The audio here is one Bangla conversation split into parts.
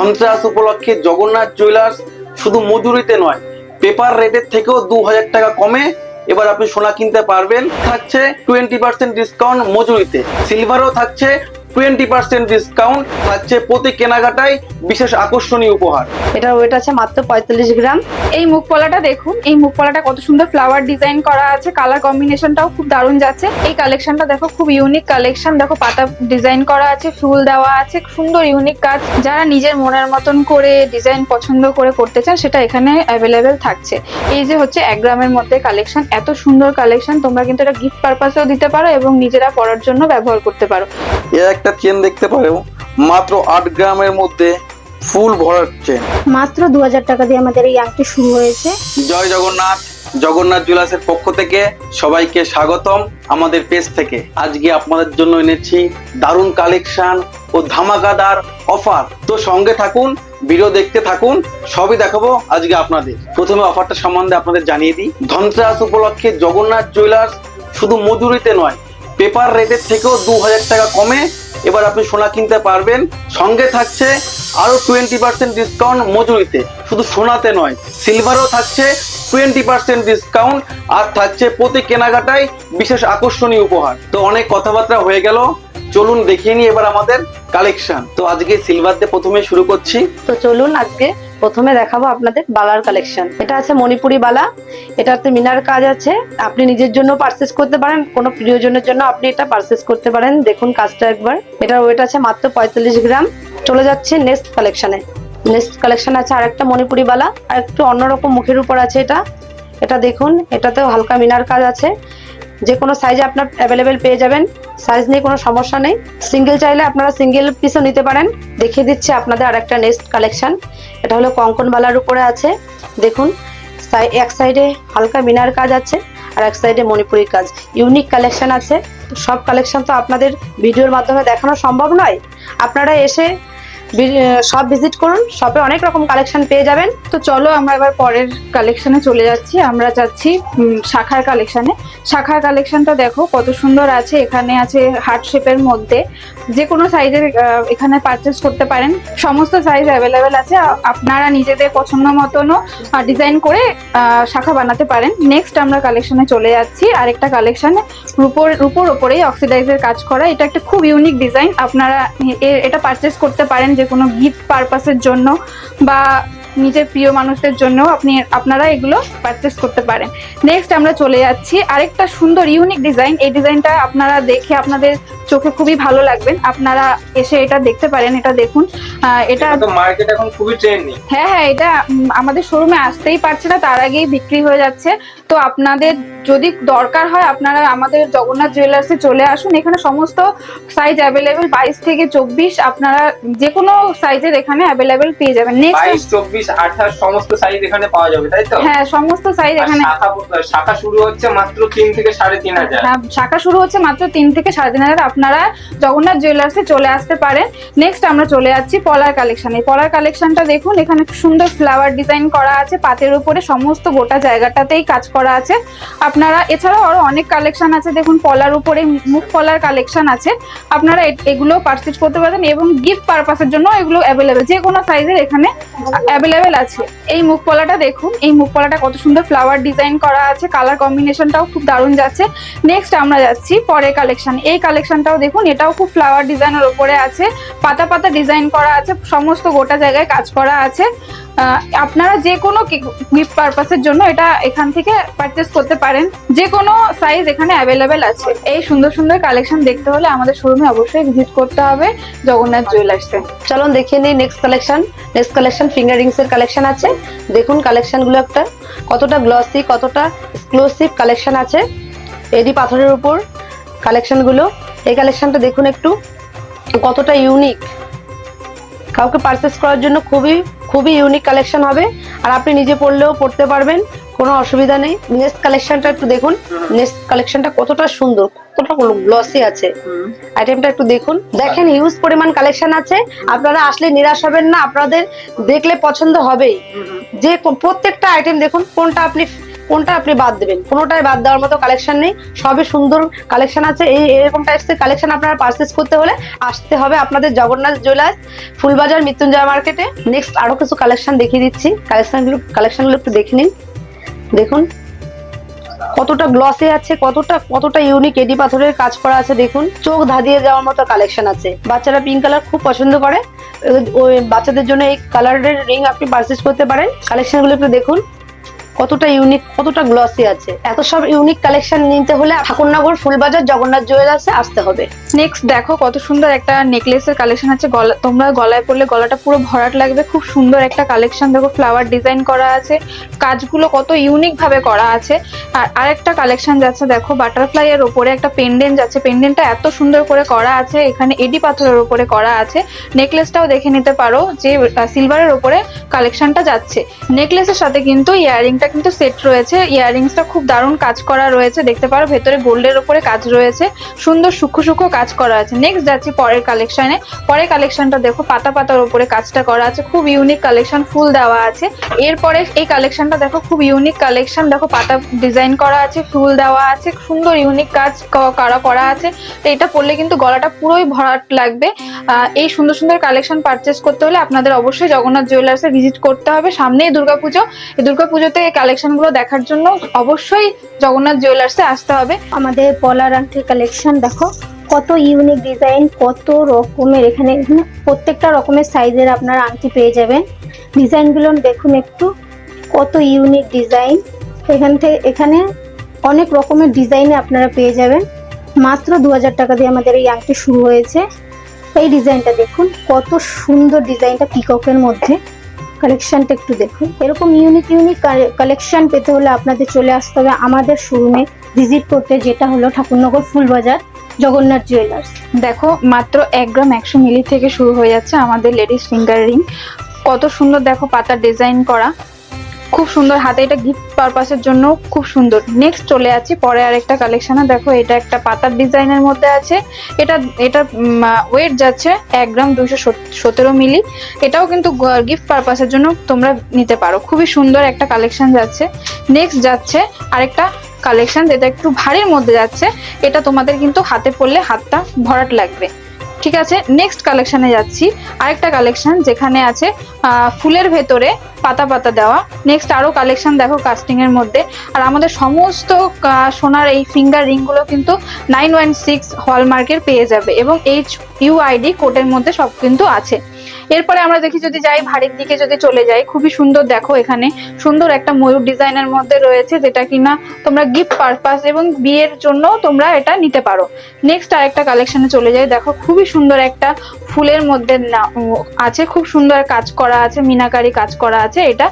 ধনতেরাস উপলক্ষে জগন্নাথ জুয়েলার্স শুধু মজুরিতে নয় পেপার রেটের থেকেও দু হাজার টাকা কমে এবার আপনি সোনা কিনতে পারবেন। থাকছে টোয়েন্টি পার্সেন্ট ডিসকাউন্ট মজুরিতে। সিলভারও থাকছে টোয়েন্টি পার্সেন্ট ডিসকাউন্ট থাকছে প্রতি কেনাকাটায় বিশেষ আকর্ষণীয় উপহার। এটার ওয়েট আছে মাত্র পঁয়তাল্লিশ গ্রাম। এই মুখ পলাটা দেখুন এই মুখ পলাটা কত সুন্দর ফ্লাওয়ার ডিজাইন করা আছে কালার কম্বিনেশনটাও খুব দারুণ যাচ্ছে। এই কালেকশনটা দেখো খুব ইউনিক কালেকশন দেখো পাতা ডিজাইন করা আছে ফুল দেওয়া আছে সুন্দর ইউনিক কাজ। যারা নিজের মনের মতন করে ডিজাইন পছন্দ করে করতে চান সেটা এখানে অ্যাভেলেবেল থাকছে। এই যে হচ্ছে এক গ্রামের মধ্যে কালেকশন এত সুন্দর কালেকশন তোমরা কিন্তু এটা গিফট পারপাসেও দিতে পারো এবং নিজেরা পরার জন্য ব্যবহার করতে পারো। এর একটা চেন দেখতে পারো মাত্র আট গ্রামের মধ্যে ফুল ভরার চেন মাত্র দু হাজার টাকা দিয়ে আমাদের এই আংটি শুরু হয়েছে। জয় জগন্নাথ জগন্নাথ জুয়েলার্সের পক্ষ থেকে সবাইকে স্বাগতম আমাদের পেজ থেকে। আজকে আপনাদের জন্য এনেছি দারুণ কালেকশন ও ধামাকাদার অফার তো সঙ্গে থাকুন ভিডিও দেখতে থাকুন সবই দেখাবো আজকে আপনাদের। প্রথমে অফারটা সম্বন্ধে আপনাদের জানিয়ে দিই। ধনতেরাস উপলক্ষে জগন্নাথ জুয়েলার্স শুধু মজুরিতে নয় পেপার রেটের থেকেও দু হাজার টাকা কমে। এবার আপনি সোনা কিনতে পারবেন। সঙ্গে থাকছে আরও টোয়েন্টি পার্সেন্ট ডিসকাউন্ট মজুরিতে। শুধু সোনাতে নয় সিলভারও থাকছে টোয়েন্টি পার্সেন্ট ডিসকাউন্ট আর থাকছে প্রতি কেনাকাটায় বিশেষ আকর্ষণীয় উপহার। তো অনেক কথাবার্তা হয়ে গেল। চলুন দেখিয়ে নিই এবার আমাদের কালেকশন তো আজকে সিলভার দিয়ে প্রথমে শুরু করছি। তো চলুন আজকে প্রথমে দেখাবো আপনাদের বালার কালেকশন এটা আছে মণিপুরি বালা, এটাতে মিনার কাজ আছে। আপনি নিজের জন্য পারচেস করতে পারেন, কোনো প্রিয়জনের জন্য আপনি এটা পারচেস করতে পারেন। দেখুন কাজটা একবার। এটার ওয়েট আছে মাত্র পঁয়তাল্লিশ গ্রাম। চলে যাচ্ছে নেক্সট কালেকশনে নেক্সট কালেকশন আছে আর একটা মণিপুরি বালা আর একটু অন্যরকম মুখের উপর আছে এটা। এটা দেখুন, এটাতেও হালকা মিনার কাজ আছে। যে কোনো সাইজে আপনার অ্যাভেলেবেল পেয়ে যাবেন। সাইজ নিয়ে কোনো সমস্যা নেই। সিঙ্গেল চাইলে আপনারা সিঙ্গেল পিসও নিতে পারেন। দেখিয়ে দিচ্ছে আপনাদের আর একটা নেক্সট কালেকশন এটা হলো কঙ্কন বালার উপরে আছে। দেখুন এক সাইডে হালকা মিনার কাজ আছে আর এক সাইডে মণিপুরি কাজ। ইউনিক কালেকশান আছে। সব কালেকশান তো আপনাদের ভিডিওর মাধ্যমে দেখানো সম্ভব নয়। আপনারা এসে সব ভিজিট করুন শপে অনেক রকম কালেকশন পেয়ে যাবেন। তো চলো আমরা এবার পরের কালেকশনে চলে যাচ্ছি। আমরা যাচ্ছি শাখার কালেকশনে শাখার কালেকশনটা দেখো, কত সুন্দর আছে। এখানে আছে হার্ট শেপের মধ্যে। যে কোনো সাইজের এখানে পারচেস করতে পারেন। সমস্ত সাইজ অ্যাভেলেবেল আছে। আপনারা নিজেদের পছন্দ মতনও ডিজাইন করে শাখা বানাতে পারেন। নেক্সট আমরা কালেকশনে চলে যাচ্ছি। আরেকটা কালেকশনে রূপোর রূপোর ওপরেই অক্সিডাইজের কাজ করা। এটা একটা খুব ইউনিক ডিজাইন আপনারা এটা পারচেস করতে পারেন যে কোনো গিফট পারপাসের জন্য বা নিজের প্রিয় মানুষদের জন্য আপনি, আপনারা এগুলো পারচেস করতে পারেন। নেক্সট আমরা চলে যাচ্ছি। আরেকটা সুন্দর ইউনিক ডিজাইন এই ডিজাইনটা আপনারা দেখে আপনাদের চোখে খুবই ভালো লাগবেন আপনারা এসে এটা দেখতে পারেন এটা দেখুন। এটা মার্কেট এখন খুবই ট্রেন্ডিং হ্যাঁ হ্যাঁ এটা আমাদের শোরুমে আসতেই পারছে না তার আগেই বিক্রি হয়ে যাচ্ছে। তো আপনাদের যদি দরকার হয় আপনারা আমাদের জগন্নাথ জুয়েলার্সে চলে আসুন। এখানে সমস্ত সাইজ অ্যাভেলেবেল বাইশ থেকে চব্বিশ আপনারা যে কোনো সাইজের এখানে অ্যাভেলেবেল পেয়ে যাবেন। নেক্সট চব্বিশ আঠাশ সমস্ত সাইজ এখানে পাওয়া যাবে তাই তো? হ্যাঁ সমস্ত সাইজ এখানে শাখা শাখা শুরু হচ্ছে মাত্র তিন থেকে সাড়ে তিন হাজার। হ্যাঁ, শাখা শুরু হচ্ছে মাত্র তিন থেকে সাড়ে তিন হাজার। আপনারা জগন্নাথ জুয়েলার্সে চলে আসতে পারেন। নেক্সট আমরা চলে যাচ্ছি পলার কালেকশনে পলার কালেকশনটা দেখুন, এখানে সুন্দর ফ্লাওয়ার ডিজাইন করা আছে, পাতের উপরে সমস্ত গোটা জায়গাটাতেই কাজ করা আছে। আপনারা, এছাড়াও আরও অনেক কালেকশন আছে, দেখুন পলার উপরে মুখ পলার কালেকশন আছে। আপনারা এগুলো পারচেজ করতে পারেন এবং গিফট পারপাসের জন্য এগুলো অ্যাভেলেবেল যে কোনো সাইজের এখানে অ্যাভেলেবেল আছে। এই মুখ পলাটা দেখুন, এই মুখ পলাটা কত সুন্দর ফ্লাওয়ার ডিজাইন করা আছে কালার কম্বিনেশনটাও খুব দারুণ যাচ্ছে। নেক্সট আমরা যাচ্ছি পরের কালেকশন এই কালেকশনটাও দেখুন, এটাও খুব ফ্লাওয়ার ডিজাইনের ওপরে আছে। পাতা পাতা ডিজাইন করা আছে, সমস্ত গোটা জায়গায় কাজ করা আছে। আপনারা যে কোনো গিফট পারপাসের জন্য এটা এখান থেকে পারচেস করতে পারেন। যে কোনো সাইজ এখানে অ্যাভেলেবেল আছে। এই সুন্দর সুন্দর কালেকশন দেখতে হলে আমাদের শোরুমে অবশ্যই ভিজিট করতে হবে জগন্নাথ জুয়েলার্সে চলুন দেখিয়ে নিই next collection next collection finger rings এর কালেকশন আছে। দেখুন কালেকশনগুলো একটা কতটা গ্লসি কতটা এক্সক্লুসিভ কালেকশন আছে। এডি পাথরের উপর কালেকশনগুলো। এই কালেকশনটা দেখুন একটু। কতটা ইউনিক কাউকে পারচেস করার জন্য খুবই খুবই ইউনিক কালেকশন হবে। আর আপনি নিজে পড়লেও পড়তে পারবেন কোনো অসুবিধা নেই। নেক্সট কালেকশনটা একটু দেখুন। নেক্সট কালেকশনটা কতটা সুন্দর কতটা গ্লসি আছে। আইটেমটা একটু দেখুন। দেখেন হিউজ পরিমাণ কালেকশন আছে। আপনারা আসলে নিরাশ হবেন না। আপনাদের দেখলে পছন্দ হবেই। যে প্রত্যেকটা আইটেম দেখুন কোনটা আপনি কোনটা আপনি বাদ দেবেন? কোনোটাই বাদ দেওয়ার মতো কালেকশন নেই। সবই সুন্দর কালেকশন আছে। এই এরকম টাইপসের কালেকশন আপনারা পারচেস করতে হলে আসতে হবে আপনাদের জগন্নাথ জুয়েলার্স ফুলবাজার, মৃত্যুঞ্জয় মার্কেটে নেক্সট আরও কিছু কালেকশন দেখিয়ে দিচ্ছি। কালেকশনগুলো কালেকশনগুলো একটু দেখে নিন। দেখুন। কতটা গ্লসে আছে, কতটা কতটা ইউনিক এডি পাথরের কাজ করা আছে, দেখুন। চোখ ধাঁধিয়ে যাওয়ার মতো কালেকশন আছে। বাচ্চারা পিঙ্ক কালার খুব পছন্দ করে। ওই বাচ্চাদের জন্য এই কালারের রিং আপনি পারচেস করতে পারেন। কালেকশনগুলো একটু দেখুন। কতটা ইউনিক কতটা গ্লসি আছে। এত সব ইউনিক কালেকশন নিতে হলে ঠাকুরনগর, ফুলবাজার, জগন্নাথ জুয়েলার্সে আসতে হবে। নেক্সট দেখো কত সুন্দর একটা নেকলেসের কালেকশন আছে। গলা তোমরা গলায় পরলে গলাটা পুরো ভরাট লাগবে। খুব সুন্দর একটা কালেকশন দেখো ফ্লাওয়ার ডিজাইন করা আছে। কাজগুলো কত ইউনিক ভাবে করা আছে। আর আরেকটা কালেকশন যাচ্ছে, দেখো বাটারফ্লাই এর ওপরে একটা পেন্ডেন্ট যাচ্ছে। পেন্ডেন্টটা এত সুন্দর করে করা আছে। এখানে এডি পাথরের ওপরে করা আছে। নেকলেসটাও দেখে নিতে পারো যে সিলভারের ওপরে কালেকশনটা যাচ্ছে। নেকলেসের সাথে কিন্তু ইয়ারিংটা কিন্তু সেট রয়েছে। ইয়ারিংসটা খুব দারুণ কাজ করা রয়েছে। দেখতে পারো ভেতরে গোল্ডের ওপরে কাজ রয়েছে। সুন্দর সূক্ষ্ম সূক্ষ্ম কাজ করা আছে। নেক্সট যাচ্ছি পরের কালেকশনে পরের কালেকশনটা দেখো, পাতা পাতার উপরে কাজটা করা আছে। খুব ইউনিক কালেকশন ফুল দেওয়া আছে। এরপরে এই কালেকশনটা দেখো, খুব ইউনিক কালেকশন দেখো, পাতা ডিজাইন করা আছে, ফুল দেওয়া আছে। সুন্দর ইউনিক কাজ করা করা আছে। তো এটা পরলে কিন্তু গলাটা পুরোই ভরাট লাগবে। এই সুন্দর সুন্দর কালেকশন পারচেস করতে হলে আপনাদের অবশ্যই জগন্নাথ জুয়েলার্সে ভিজিট করতে হবে। সামনেই দুর্গাপুজো। এই দুর্গাপুজোতে এই কালেকশনগুলো দেখার জন্য অবশ্যই জগন্নাথ জুয়েলার্সে আসতে হবে। আমাদের পলার আংটির কালেকশন দেখো। কত ইউনিক ডিজাইন কত রকমের এখানে এখানে প্রত্যেকটা রকমের সাইজের আপনারা আংটি পেয়ে যাবেন। ডিজাইনগুলো দেখুন একটু, কত ইউনিক ডিজাইন এখান থেকে, এখানে অনেক রকমের ডিজাইনে আপনারা পেয়ে যাবেন। মাত্র দু হাজার টাকা দিয়ে আমাদের এই আংটি শুরু হয়েছে। এই ডিজাইনটা দেখুন, কত সুন্দর ডিজাইনটা পিককের মধ্যে। কালেকশানটা একটু দেখুন। এরকম ইউনিক ইউনিক কালেকশান পেতে হলে আপনাদের চলে আসতে হবে আমাদের শোরুমে ভিজিট করতে যেটা হলো ঠাকুরনগর ফুলবাজার। জগন্নাথ জুয়েলার্স দেখো, মাত্র এক গ্রাম একশো মিলি থেকে শুরু হয়ে যাচ্ছে আমাদের লেডিস ফিঙ্গার রিং কত সুন্দর দেখো পাতার ডিজাইন করা। খুব সুন্দর, হাতে এটা গিফট পারপাসের জন্য খুব সুন্দর। নেক্সট চলে আছি পরে আর একটা কালেকশনে দেখো, এটা একটা পাতার ডিজাইনের মধ্যে আছে। এটা এটা ওয়েট যাচ্ছে এক গ্রাম দুশো সতেরো মিলি। এটাও কিন্তু গিফট পারপাসের জন্য তোমরা নিতে পারো। খুবই সুন্দর একটা কালেকশান যাচ্ছে। নেক্সট যাচ্ছে আরেকটা কালেকশন যেটা একটু ভারীর মধ্যে যাচ্ছে, এটা তোমাদের কিন্তু হাতে পড়লে হাতটা ভরাট লাগবে। ঠিক আছে? নেক্সট কালেকশনে যাচ্ছি। আরেকটা কালেকশন যেখানে আছে ফুলের ভেতরে পাতা পাতা দেওয়া। নেক্সট আরও কালেকশন দেখো কাস্টিংয়ের মধ্যে। আর আমাদের সমস্ত সোনার এই ফিঙ্গার রিংগুলো কিন্তু নাইন ওয়ান সিক্স হলমার্কের পেয়ে যাবে। এবং এইচ ইউআইডি কোডের মধ্যে সব কিন্তু আছে। এরপরে আমরা দেখি যদি যাই ভারীর দিকে যদি চলে যাই, খুবই সুন্দর দেখো এখানে। সুন্দর একটা ময়ূর ডিজাইনের মধ্যে রয়েছে, যেটা কিনা তোমরা গিফট পারপাস এবং বিয়ের জন্য তোমরা এটা নিতে পারো। নেক্সট আরেকটা কালেকশনে চলে যাই, দেখো খুবই সুন্দর একটা ফুলের মধ্যে আছে, খুব সুন্দর কাজ করা আছে, মিনাকারি কাজ করা আছে, এটা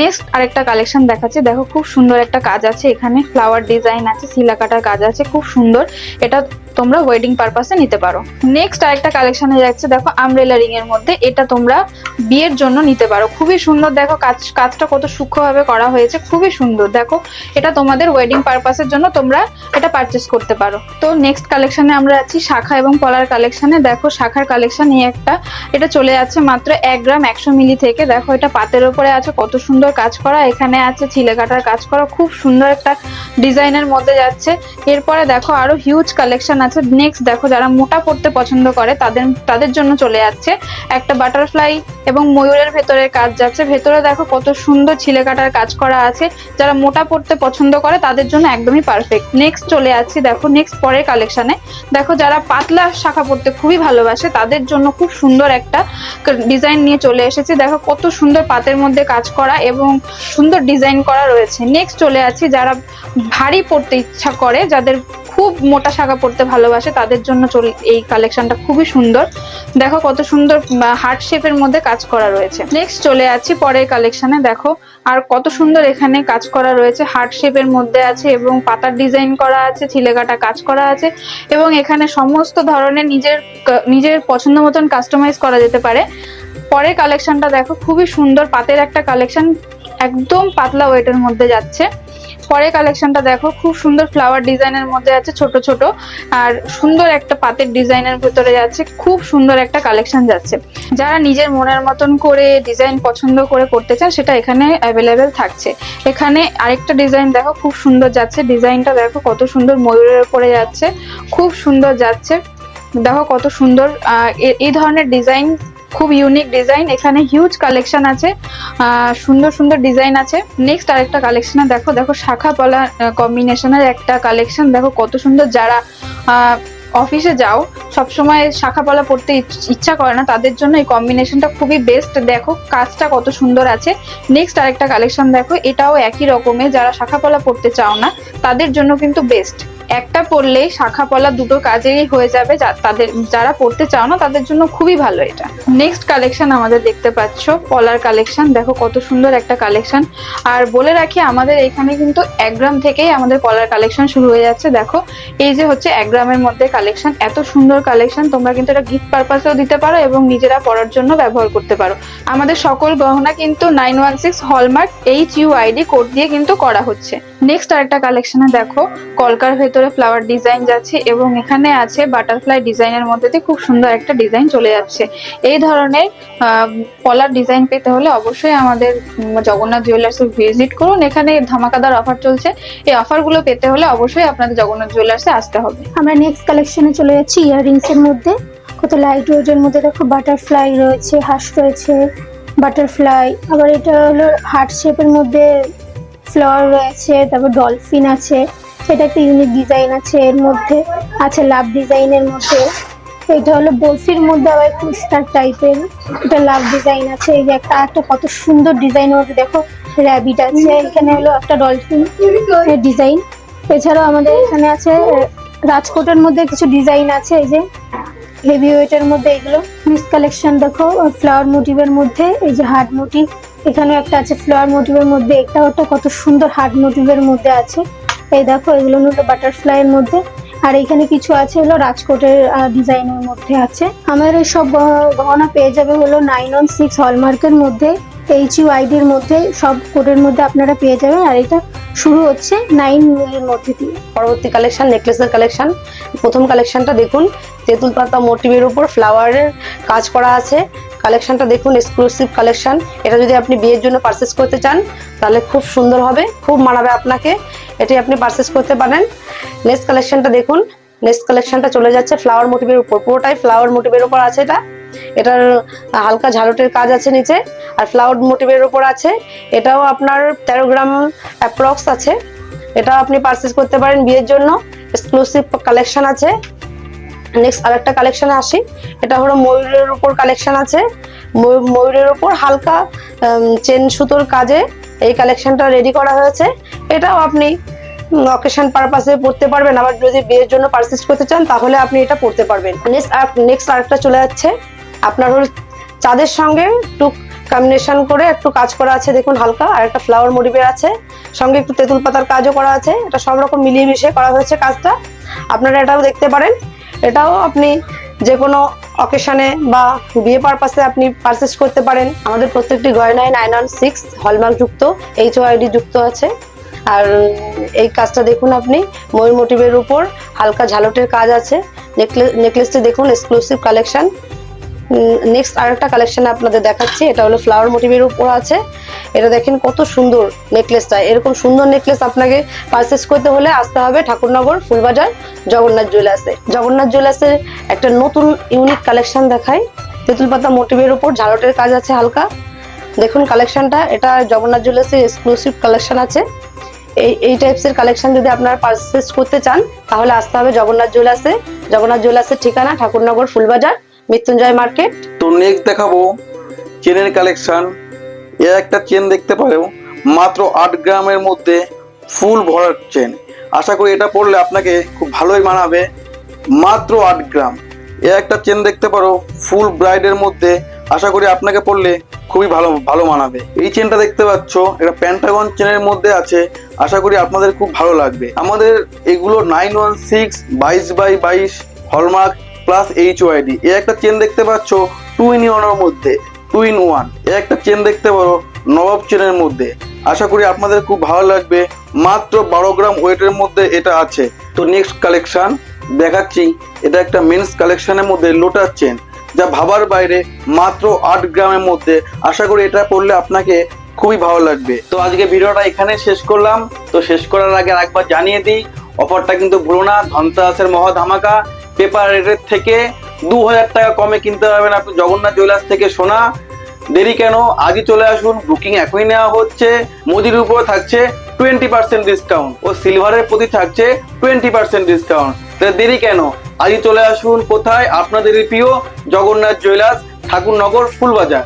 নেক্সট আরেকটা কালেকশন দেখাচ্ছে। দেখো খুব সুন্দর একটা কাজ আছে এখানে ফ্লাওয়ার ডিজাইন আছে সিলা কাটার কাজ আছে, খুব সুন্দর। এটা তোমরা ওয়েডিং পারপাসে নিতে পারো। নেক্সট আরেকটা কালেকশনে যাচ্ছে, দেখো আমব্রেলা রিং এর মধ্যে এটা তোমরা বিয়ের জন্য নিতে পারো। খুবই সুন্দর, দেখো কাজ, কাজটা কত সূক্ষ্মভাবে করা হয়েছে, খুবই সুন্দর। দেখো, এটা তোমাদের ওয়েডিং পারপাসের জন্য তোমরা এটা পারচেস করতে পারো। তো নেক্সট কালেকশনে আমরা আছি শাখা এবং পলার কালেকশনে দেখো, শাখার কালেকশন এই একটা, এটা চলে যাচ্ছে মাত্র এক গ্রাম একশো মিলি থেকে। দেখো, এটা পাতের ওপরে আছে, কত সুন্দর কাজ করা। এখানে আছে ছিলে কাটার কাজ করা, খুব সুন্দর একটা ডিজাইনের মধ্যে যাচ্ছে। এরপরে দেখো, আরও হিউজ কালেকশন আছে। নেক্সট দেখো, যারা মোটা পড়তে পছন্দ করে, তাদের তাদের জন্য চলে যাচ্ছে। একটা বাটারফ্লাই এবং ময়ূরের ভেতরে কাজ যাচ্ছে। ভেতরে দেখো কত সুন্দর ছিলে কাটার কাজ করা আছে। যারা মোটা পড়তে পছন্দ করে, তাদের জন্য একদমই পারফেক্ট নেক্সট চলে যাচ্ছি দেখো নেক্সট পরের কালেকশনে দেখো যারা পাতলা শাখা পড়তে খুবই ভালোবাসে, তাদের জন্য খুব সুন্দর একটা ডিজাইন নিয়ে চলে এসেছে। দেখো কত সুন্দর পাতের মধ্যে কাজ করা এবং সুন্দর ডিজাইন করা রয়েছে। নেক্সট চলে আছি যারা ভারী পড়তে ইচ্ছা করে, যাদের খুব মোটা শাখা পড়তে ভালোবাসে, তাদের জন্য এই কালেকশনটা খুবই সুন্দর। দেখো কত সুন্দর হার্ট শেপের মধ্যে কাজ করা রয়েছে। নেক্সট চলে যাচ্ছি পরের কালেকশনে দেখো। আর কত সুন্দর এখানে কাজ করা রয়েছে। হার্ট শেপের মধ্যে আছে এবং পাতার ডিজাইন করা আছে ছিলেকাটা কাজ করা আছে এবং এখানে সমস্ত ধরনের নিজের নিজের পছন্দ মতন কাস্টমাইজ করা যেতে পারে। পরের কালেকশনটা দেখো, খুবই সুন্দর পাতের একটা কালেকশন একদম পাতলা ওয়েটের মধ্যে যাচ্ছে। পরে কালেকশনটা দেখো, খুব সুন্দর ফ্লাওয়ার ডিজাইনের মধ্যে আছে, ছোট ছোট। আর সুন্দর একটা পাতের ডিজাইনের ভেতরে যাচ্ছে, খুব সুন্দর একটা কালেকশন যাচ্ছে। যারা নিজের মনের মতন করে ডিজাইন পছন্দ করে করতে চান, সেটা এখানে অ্যাভেলেবেল থাকছে। এখানে আরেকটা ডিজাইন দেখো, খুব সুন্দর যাচ্ছে। ডিজাইনটা দেখো, কত সুন্দর ময়ূরের উপরে যাচ্ছে, খুব সুন্দর যাচ্ছে। দেখো কত সুন্দর এই ধরনের ডিজাইন খুব ইউনিক ডিজাইন এখানে হিউজ কালেকশন আছে। সুন্দর সুন্দর ডিজাইন আছে। নেক্সট আরেকটা কালেকশনে দেখো দেখো শাখা পলা কম্বিনেশনের একটা কালেকশন দেখো কত সুন্দর যারা অফিসে যাও, সবসময় শাখা পলা পড়তে ইচ- ইচ্ছা করে না। তাদের জন্য এই কম্বিনেশনটা খুবই বেস্ট দেখো কাজটা কত সুন্দর আছে। নেক্সট আরেকটা কালেকশন দেখো, এটাও একই রকমের যারা শাখা পলা পড়তে চাও না, তাদের জন্য কিন্তু বেস্ট একটা পরলেই শাখা পলা দুটো কাজেই হয়ে যাবে তাদের, যারা পড়তে চাও না তাদের জন্য খুবই ভালো এটা। নেক্সট কালেকশন আমাদের দেখতে পাচ্ছ, পলার কালেকশন দেখো কত সুন্দর একটা কালেকশন আর বলে রাখি, আমাদের এখানে কিন্তু এক গ্রাম থেকেই আমাদের পলার কালেকশন শুরু হয়ে যাচ্ছে। দেখো, এই যে হচ্ছে এক গ্রামের মধ্যে কালেকশন এত সুন্দর কালেকশন তোমরা কিন্তু এটা গিফট পারপাসেও দিতে পারো এবং নিজেরা পরার জন্য ব্যবহার করতে পারো। আমাদের সকল গহনা কিন্তু nine one six hallmark H U ID code দিয়ে কিন্তু করা হচ্ছে। নেক্সট আরেকটা কালেকশনে দেখো, কলকার ভেতরে ফ্লাওয়ার ডিজাইন যাচ্ছে এবং এখানে আছে বাটারফ্লাই ডিজাইনের মধ্যে দিয়ে খুব সুন্দর একটা ডিজাইন চলে যাচ্ছে। এই ধরনের পলার ডিজাইন পেতে হলে অবশ্যই আমাদের জগন্নাথ জুয়েলার্স ভিজিট করুন। এখানে ধামাকাদার অফার চলছে। এই অফারগুলো পেতে হলে অবশ্যই আপনাদের জগন্নাথ জুয়েলার্সে আসতে হবে। আমরা নেক্সট কালেকশনে চলে যাচ্ছি ইয়াররিংস এর মধ্যে। কত লাইট ওয়েটের মধ্যে দেখো বাটারফ্লাই রয়েছে, হাঁস রয়েছে বাটারফ্লাই আবার এটা হলো হার্ট শেপের মধ্যে ফ্লাওয়ার রয়েছে, তারপর ডলফিন আছে এটা একটা ইউনিক ডিজাইন আছে এর মধ্যে আছে লাভ ডিজাইনের মধ্যে। এটা হলো বরফির মধ্যে আবার স্টার টাইপের এটা লাভ ডিজাইন আছে, এই যে একটা একটা কত সুন্দর ডিজাইন মধ্যে দেখো র্যাবিট আছে, এখানে হলো একটা ডলফিন ডিজাইন এছাড়াও আমাদের এখানে আছে রাজকোটের মধ্যে কিছু ডিজাইন আছে, এই যে হেভি ওয়েটের মধ্যে এগুলো। মিক্স কালেকশন দেখো, ফ্লাওয়ার মোটিভের মধ্যে, এই যে হার্ট মোটিভ এখানেও একটা আছে ফ্লাওয়ার মোটিভের মধ্যে এটাও একটা কত সুন্দর হার্ট মোটিভের মধ্যে আছে। এই দেখো, এগুলো হলো বাটারফ্লাই এর মধ্যে। আর এখানে কিছু আছে হলো রাজকোটের ডিজাইনের মধ্যে আছে। আমার এই সব গহনা পেয়ে যাবে হলো নাইন ওয়ান সিক্স হলমার্কের মধ্যে এইচ ইউ আইডির মধ্যে, সব কোডের মধ্যে আপনারা পেয়ে যাবেন। আর এটা শুরু হচ্ছে নাইন মিলির মধ্যে দিয়ে। পরবর্তী কালেকশন নেকলেসের কালেকশন প্রথম কালেকশনটা দেখুন, তেঁতুল পাতা মোটিভের উপর ফ্লাওয়ারের কাজ করা আছে। কালেকশনটা দেখুন এক্সক্লুসিভ কালেকশন এটা যদি আপনি বিয়ের জন্য পারচেস করতে চান, তাহলে খুব সুন্দর হবে, খুব মানাবে আপনাকে। এটি আপনি পারচেস করতে পারেন। নেক্সট কালেকশনটা দেখুন। নেক্সট কালেকশনটা চলে যাচ্ছে ফ্লাওয়ার মোটিভের উপর। পুরোটাই ফ্লাওয়ার মোটিভের উপর আছে এটা। এটার হালকা ঝালটের কাজ আছে নিচে। আর ফ্লাওয়ার মোটিভের উপর আছে। এটাও আপনার তেরো গ্রাম অ্যাপ্রক্স আছে। এটাও আপনি পারচেস করতে পারেন বিয়ের জন্য। এক্সক্লুসিভ কালেকশন আছে। নেক্সট আরেকটা কালেকশনে আসি। এটা হলো ময়ূরের উপর কালেকশন আছে। ময়ূ- ময়ূরের উপর হালকা চেন সুতোর কাজে এই কালেকশনটা রেডি করা হয়েছে। এটাও আপনি অকেশন পারপাসে পড়তে পারবেন। আবার যদি বিয়ের জন্য পারচেস করতে চান, তাহলে আপনি এটা পড়তে পারবেন। নেক্সট নেক্সট আরেকটা চলে যাচ্ছে। আপনার হল চাঁদের সঙ্গে একটু কম্বিনেশন করে একটু কাজ করা আছে। দেখুন হালকা, আর একটা ফ্লাওয়ার মোটিভের আছে। সঙ্গে একটু তেঁতুল পাতার কাজও করা আছে। এটা সব রকম মিলিয়ে মিশিয়ে করা হয়েছে কাজটা। আপনারা এটাও দেখতে পারেন। এটাও আপনি যে কোনো অকেশনে বা বিয়ে পারপাসে আপনি পারচেস করতে পারেন। আমাদের প্রত্যেকটি গয়নায় নাইন ওয়ান সিক্স হলমার্ক যুক্ত এইচ ওয়াইডি যুক্ত আছে। আর এই কাজটা দেখুন আপনি, ময়ূর মোটিভের উপর হালকা ঝালটের কাজ আছে। নেকলেস নেকলেসটি দেখুন এক্সক্লুসিভ কালেকশন নেক্সট আরেকটা কালেকশন আপনাদের দেখাচ্ছি, এটা হলো ফ্লাওয়ার মোটিভের উপর আছে। এটা দেখেন কত সুন্দর নেকলেসটা এরকম সুন্দর নেকলেস আপনাকে পারচেস করতে হলে আসতে হবে ঠাকুরনগর, ফুলবাজার, জগন্নাথ জুয়েলার্সে জগন্নাথ জুয়েলার্সের একটা নতুন ইউনিক কালেকশন দেখায় তেঁতুল পাতা মোটিভের উপর, ঝালটের কাজ আছে হালকা। দেখুন কালেকশনটা এটা জগন্নাথ জুয়েলার্সের এক্সক্লুসিভ কালেকশন আছে। এই এই টাইপসের কালেকশন যদি আপনারা পারচেস করতে চান, তাহলে আসতে হবে জগন্নাথ জুয়েলার্সে জগন্নাথ জুয়েলার্সের ঠিকানা ঠাকুরনগর, ফুলবাজার। মৃত্যুঞ্জয় মার্কেট? তো নেক্সট দেখাবো চেনের কালেকশন এ একটা চেন দেখতে পারো মাত্র আট গ্রামের মধ্যে ফুল ভরার চেন। আশা করি এটা পড়লে আপনাকে খুব ভালোই মানাবে। মাত্র আট গ্রাম। এ একটা চেন দেখতে পারো ফুল ব্রাইডের মধ্যে। আশা করি আপনাকে পড়লে খুবই ভালো ভালো মানাবে। এই চেনটা দেখতে পাচ্ছ, এটা প্যান্টাগন চেনের মধ্যে আছে। আশা করি আপনাদের খুব ভালো লাগবে। আমাদের এগুলো নাইন ওয়ান সিক্স বাইশ বাই বাইশ হলমার্ক প্লাস এইচ ওয়াইডি এ একটা চেন দেখতে পাচ্ছ টু ইন ওয়ানের মধ্যে টু ইন ওয়ান এ একটা চেন দেখতে পারো, নবাব চেনের মধ্যে। আশা করি আপনাদের খুব ভালো লাগবে। মাত্র বারো গ্রাম ওয়েটের মধ্যে এটা আছে। তো নেক্সট কালেকশন দেখাচ্ছি। এটা একটা মেন্স কালেকশনের মধ্যে লোটার চেন যা ভাবার বাইরে মাত্র আট গ্রামের মধ্যে। আশা করি এটা পড়লে আপনাকে খুবই ভালো লাগবে। তো আজকে ভিডিওটা এখানে শেষ করলাম। তো শেষ করার আগে একবার জানিয়ে দিই, অফারটা কিন্তু ভুলো না। ধনতেরাসের মহা ধামাকা পেপার রেটের থেকে দু হাজার টাকা কমে কিনতে পারবেন আপনি জগন্নাথ জুয়েলার্স থেকে সোনা, দেরি কেন? আজই চলে আসুন। বুকিং এখনই নেওয়া হচ্ছে। মোদির উপর থাকছে টোয়েন্টি পার্সেন্ট ডিসকাউন্ট ও সিলভারের প্রতি থাকছে টোয়েন্টি পার্সেন্ট ডিসকাউন্ট তাহলে দেরি কেন? আজই চলে আসুন। কোথায়? আপনাদের প্রিয় জগন্নাথ জুয়েলার্স, ঠাকুরনগর, ফুলবাজার।